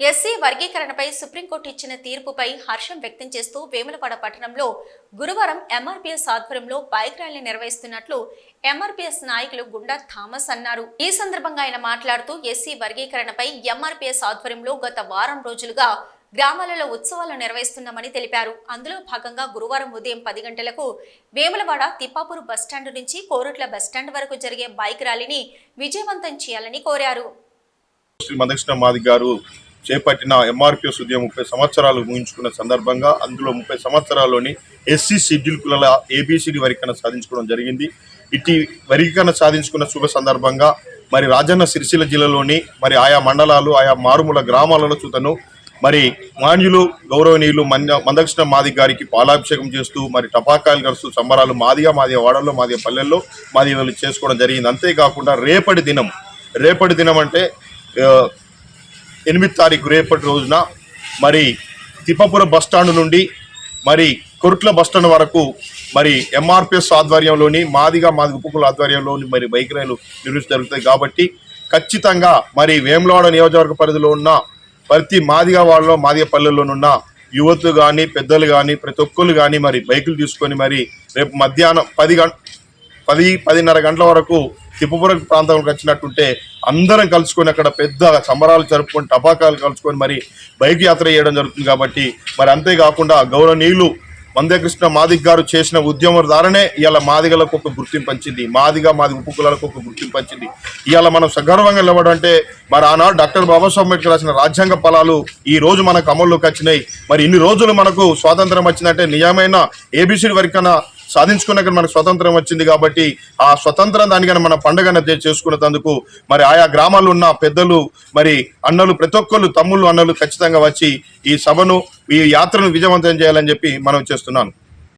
SC వర్గీకరణపై supreme court ఇచ్చిన తీర్పుపై హర్షం వ్యక్తం చేస్తూ వేములవాడ పట్టణంలో గురువారం ఎంఆర్పీఎస్ ఆధ్వర్యంలో బైక్ ర్యాలీ నిర్వహిస్తున్నట్లు ఎంఆర్పీఎస్ నాయకులు గుండా థామస్ అన్నారు. ఈ సందర్భంగా ఆయన మాట్లాడుతూ ఎస్సీ వర్గీకరణపై ఎంఆర్పీఎస్ ఆధ్వర్యంలో గత వారం రోజులుగా గ్రామాలలో ఉత్సవాలు నిర్వహిస్తున్నామని తెలిపారు. అందులో భాగంగా గురువారం ఉదయం పది గంటలకు వేములవాడ తిప్పాపూర్ బస్టాండ్ నుంచి కోరుట్ల బస్టాండ్ వరకు జరిగే బైక్ ర్యాలీని విజయవంతం చేయాలని కోరారు. శ్రీ మాది గారు చేపట్టిన ఎంఆర్పిఎస్ ఉద్యమం ముప్పై సంవత్సరాలు ముగించుకున్న సందర్భంగా అందులో ముప్పై సంవత్సరాల్లోని ఎస్సీ షెడ్యూల్ కులాల ఏబిసిడి వర్గీకరణ సాధించుకోవడం జరిగింది. ఇటు వర్గీకరణ సాధించుకున్న శుభ సందర్భంగా మరి రాజన్న సిరిసిల్ల జిల్లాలోని మరి ఆయా మండలాలు ఆయా మారుమూల గ్రామాలలో చూతను. మరి మాన్యులు గౌరవనీయులు మంద మందకృష్ణ మాది గారికి పాలాభిషేకం చేస్తూ మరి టపాకాయలు కలుస్తూ సంబరాలు మాదిగా మాదిగా వాడల్లో మాదిగా పల్లెల్లో మాది చేసుకోవడం జరిగింది. అంతేకాకుండా రేపటి దినం రేపటి దినం అంటే ఎనిమిది తారీఖు రేపటి రోజున మరి తిప్పపురం బస్టాండ్ నుండి మరి కొరుట్ల బస్టాండ్ వరకు మరి ఎంఆర్పిఎస్ ఆధ్వర్యంలోని మాదిగా మాది ఉపకుల ఆధ్వర్యంలోని మరి బైక్ రైలు నిర్వహించడం జరుగుతాయి కాబట్టి ఖచ్చితంగా మరి వేములవాడ నియోజకవర్గ పరిధిలో ఉన్న ప్రతి మాదిగా వాళ్ళలో మాదిగ పల్లెల్లోనున్న యువతులు కానీ పెద్దలు కానీ ప్రతి ఒక్కరు కానీ మరి బైకులు తీసుకొని మరి రేపు మధ్యాహ్నం పది గంట పది పదిన్నర గంటల వరకు తిప్పపురం ప్రాంతంలోకి వచ్చినట్టుంటే అందరం కలుసుకొని అక్కడ పెద్ద సంబరాలు జరుపుకొని టపాకాలు కలుసుకొని మరి బైక్ యాత్ర చేయడం జరుగుతుంది కాబట్టి మరి అంతేకాకుండా గౌరవనీయులు మందకృష్ణ మాదిగ్ గారు చేసిన ఉద్యమం ద్వారానే ఇవాళ మాదిగలకు ఒక గుర్తింపు వచ్చింది మాదిగా మాది ఉపకులాలకు ఒక గుర్తింపు వచ్చింది ఇవాళ మనం సగర్వంగా నిలవడం అంటే మరి ఆనాడు డాక్టర్ బాబాసాహెబ్ అంబేద్కర్ రాసిన రాజ్యాంగ ఫలాలు ఈ రోజు మనకు అమల్లోకి వచ్చినాయి. మరి ఇన్ని రోజులు మనకు స్వాతంత్రం వచ్చిందంటే నిజమైన ఏబిసిడి వరకన్నా సాధించుకున్నాక మనకు స్వతంత్రం వచ్చింది కాబట్టి ఆ స్వతంత్రం దానికన్నా మన పండుగను చేసుకున్నందుకు మరి ఆయా గ్రామాల్లో ఉన్న పెద్దలు మరి అన్నలు ప్రతి ఒక్కళ్ళు తమ్ముళ్ళు అన్నలు ఖచ్చితంగా వచ్చి ఈ సభను ఈ యాత్రను విజయవంతం చేయాలని చెప్పి మనం చేస్తున్నాను.